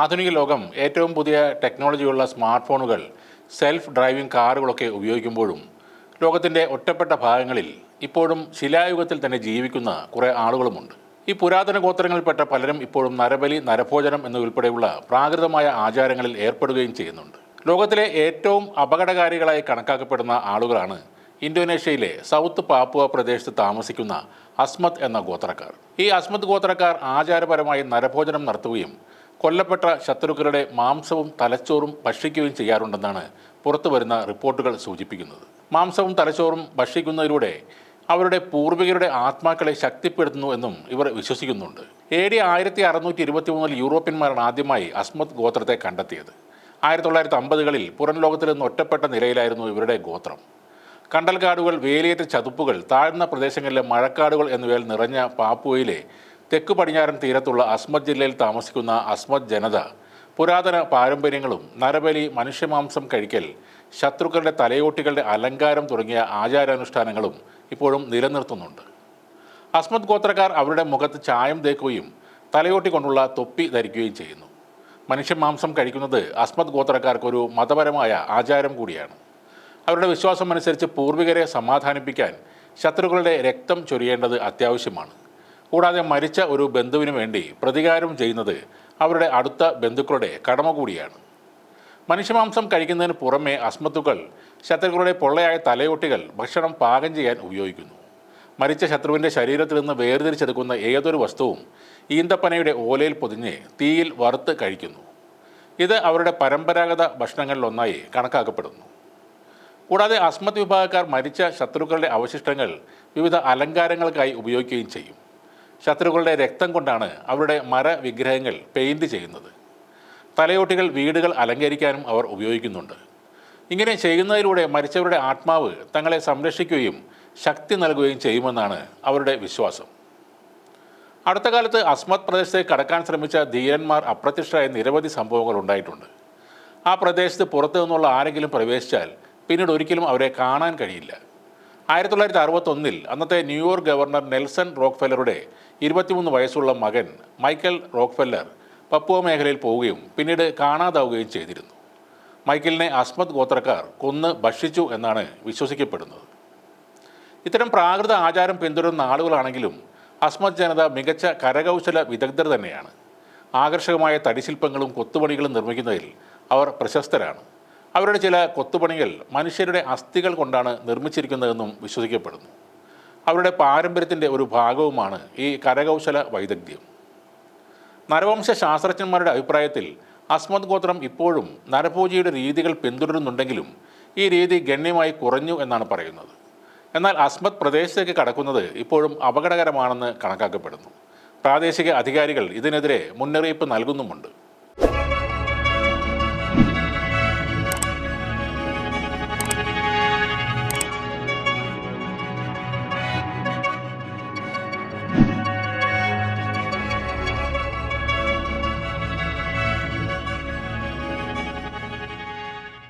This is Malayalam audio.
ആധുനിക ലോകം ഏറ്റവും പുതിയ ടെക്നോളജിയുള്ള സ്മാർട്ട് ഫോണുകൾ സെൽഫ് ഡ്രൈവിംഗ് കാറുകളൊക്കെ ഉപയോഗിക്കുമ്പോഴും ലോകത്തിന്റെ ഒറ്റപ്പെട്ട ഭാഗങ്ങളിൽ ഇപ്പോഴും ശിലായുഗത്തിൽ തന്നെ ജീവിക്കുന്ന കുറേ ആളുകളുമുണ്ട്. ഈ പുരാതന ഗോത്രങ്ങളിൽപ്പെട്ട പലരും ഇപ്പോഴും നരബലി നരഭോജനം എന്നുൾപ്പെടെയുള്ള പ്രാകൃതമായ ആചാരങ്ങളിൽ ഏർപ്പെടുകയും ചെയ്യുന്നുണ്ട്. ലോകത്തിലെ ഏറ്റവും അപകടകാരികളായി കണക്കാക്കപ്പെടുന്ന ആളുകളാണ് ഇന്തോനേഷ്യയിലെ സൗത്ത് പാപ്പുവ പ്രദേശത്ത് താമസിക്കുന്ന അസ്മത് എന്ന ഗോത്രക്കാർ. ഈ അസ്മത് ഗോത്രക്കാർ ആചാരപരമായി നരഭോജനം നടത്തുകയും കൊല്ലപ്പെട്ട ശത്രുക്കളുടെ മാംസവും തലച്ചോറും ഭക്ഷിക്കുകയും ചെയ്യാറുണ്ടെന്നാണ് പുറത്തു വരുന്ന റിപ്പോർട്ടുകൾ സൂചിപ്പിക്കുന്നത്. മാംസവും തലച്ചോറും ഭക്ഷിക്കുന്നതിലൂടെ അവരുടെ പൂർവികരുടെ ആത്മാക്കളെ ശക്തിപ്പെടുത്തുന്നു എന്നും ഇവർ വിശ്വസിക്കുന്നുണ്ട്. എ ഡി ആയിരത്തി അറുന്നൂറ്റി ഇരുപത്തി മൂന്നിൽ യൂറോപ്യന്മാരാണ് ആദ്യമായി അസ്മത് ഗോത്രത്തെ കണ്ടെത്തിയത്. ആയിരത്തി തൊള്ളായിരത്തി അമ്പതുകളിൽ പുറം ലോകത്തിൽ നിന്ന് ഒറ്റപ്പെട്ട നിലയിലായിരുന്നു ഇവരുടെ ഗോത്രം. കണ്ടൽക്കാടുകൾ വേലിയേറ്റ ചതുപ്പുകൾ താഴ്ന്ന പ്രദേശങ്ങളിലെ മഴക്കാടുകൾ എന്നിവയിൽ നിറഞ്ഞ പാപ്പുവയിലെ തെക്ക് പടിഞ്ഞാറൻ തീരത്തുള്ള അസ്മത് ജില്ലയിൽ താമസിക്കുന്ന അസ്മത് ജനത പുരാതന പാരമ്പര്യങ്ങളും നരബലി മനുഷ്യമാംസം കഴിക്കൽ ശത്രുക്കളുടെ തലയോട്ടികളുടെ അലങ്കാരം തുടങ്ങിയ ആചാരാനുഷ്ഠാനങ്ങളും ഇപ്പോഴും നിലനിർത്തുന്നുണ്ട്. അസ്മത് ഗോത്രക്കാർ അവരുടെ മുഖത്ത് ചായം തേക്കുകയും തലയോട്ടി കൊണ്ടുള്ള തൊപ്പി ധരിക്കുകയും ചെയ്യുന്നു. മനുഷ്യമാംസം കഴിക്കുന്നത് അസ്മത് ഗോത്രക്കാർക്കൊരു മതപരമായ ആചാരം കൂടിയാണ്. അവരുടെ വിശ്വാസം അനുസരിച്ച് പൂർവികരെ സമാധാനിപ്പിക്കാൻ ശത്രുക്കളുടെ രക്തം ചൊരിയേണ്ടത് അത്യാവശ്യമാണ്. കൂടാതെ മരിച്ച ഒരു ബന്ധുവിന് വേണ്ടി പ്രതികാരം ചെയ്യുന്നത് അവരുടെ അടുത്ത ബന്ധുക്കളുടെ കടമ കൂടിയാണ്. മനുഷ്യമാംസം കഴിക്കുന്നതിന് പുറമെ അസ്മത്തുക്കൾ ശത്രുക്കളുടെ പൊള്ളയായ തലയോട്ടികൾ ഭക്ഷണം പാകം ചെയ്യാൻ ഉപയോഗിക്കുന്നു. മരിച്ച ശത്രുവിന്റെ ശരീരത്തിൽ നിന്ന് വേർതിരിച്ചെടുക്കുന്ന ഏതൊരു വസ്തുവും ഈന്തപ്പനയുടെ ഓലയിൽ പൊതിഞ്ഞ് തീയിൽ വറുത്ത് കഴിക്കുന്നു. ഇത് അവരുടെ പരമ്പരാഗത ഭക്ഷണങ്ങളിലൊന്നായി കണക്കാക്കപ്പെടുന്നു. കൂടാതെ അസ്മത് വിഭാഗക്കാർ മരിച്ച ശത്രുക്കളുടെ അവശിഷ്ടങ്ങൾ വിവിധ അലങ്കാരങ്ങൾക്കായി ഉപയോഗിക്കുകയും ചെയ്യും. ശത്രുക്കളുടെ രക്തം കൊണ്ടാണ് അവരുടെ മര വിഗ്രഹങ്ങൾ പെയിന്റ് ചെയ്യുന്നത്. തലയോട്ടികൾ വീടുകൾ അലങ്കരിക്കാനും അവർ ഉപയോഗിക്കുന്നുണ്ട്. ഇങ്ങനെ ചെയ്യുന്നതിലൂടെ മരിച്ചവരുടെ ആത്മാവ് തങ്ങളെ സംരക്ഷിക്കുകയും ശക്തി നൽകുകയും ചെയ്യുമെന്നാണ് അവരുടെ വിശ്വാസം. അടുത്ത കാലത്ത് അസ്മത് പ്രദേശത്തേക്ക് കടക്കാൻ ശ്രമിച്ച ധീരന്മാർ അപ്രത്യക്ഷരായ നിരവധി സംഭവങ്ങൾ ഉണ്ടായിട്ടുണ്ട്. ആ പ്രദേശത്ത് പുറത്തു നിന്നുള്ള ആരെങ്കിലും പ്രവേശിച്ചാൽ പിന്നീട് ഒരിക്കലും അവരെ കാണാൻ കഴിയില്ല. ആയിരത്തി തൊള്ളായിരത്തി അറുപത്തൊന്നിൽ അന്നത്തെ ന്യൂയോർക്ക് ഗവർണർ നെൽസൺ റോക്ക്ഫെല്ലറുടെ ഇരുപത്തിമൂന്ന് വയസ്സുള്ള മകൻ മൈക്കൽ റോക്ക്ഫെല്ലർ പപ്പുവ മേഖലയിൽ പോവുകയും പിന്നീട് കാണാതാവുകയും ചെയ്തിരുന്നു. മൈക്കലിനെ അസ്മത് ഗോത്രക്കാർ കൊന്ന് ഭക്ഷിച്ചു എന്നാണ് വിശ്വസിക്കപ്പെടുന്നത്. ഇത്തരം പ്രാകൃത ആചാരം പിന്തുടരുന്ന ആളുകളാണെങ്കിലും അസ്മത് ജനത മികച്ച കരകൗശല വിദഗ്ധർ തന്നെയാണ്. ആകർഷകമായ തടിശില്പങ്ങളും കൊത്തുപണികളും നിർമ്മിക്കുന്നതിൽ അവർ പ്രശസ്തരാണ്. അവരുടെ ചില കൊത്തുപണികൾ മനുഷ്യരുടെ അസ്ഥികൾ കൊണ്ടാണ് നിർമ്മിച്ചിരിക്കുന്നതെന്നും വിശ്വസിക്കപ്പെടുന്നു. അവരുടെ പാരമ്പര്യത്തിന്റെ ഒരു ഭാഗവുമാണ് ഈ കരകൗശല വൈദഗ്ധ്യം. നരവംശ ശാസ്ത്രജ്ഞന്മാരുടെ അഭിപ്രായത്തിൽ അസ്മത് ഗോത്രം ഇപ്പോഴും നരപൂജയുടെ രീതികൾ പിന്തുടരുന്നുണ്ടെങ്കിലും ഈ രീതി ഗണ്യമായി കുറഞ്ഞു എന്നാണ് പറയുന്നത്. എന്നാൽ അസ്മത് പ്രദേശത്തേക്ക് കടക്കുന്നത് ഇപ്പോഴും അപകടകരമാണെന്ന് കണക്കാക്കപ്പെടുന്നു. പ്രാദേശിക അധികാരികൾ ഇതിനെതിരെ മുന്നറിയിപ്പ് നൽകുന്നുമുണ്ട്.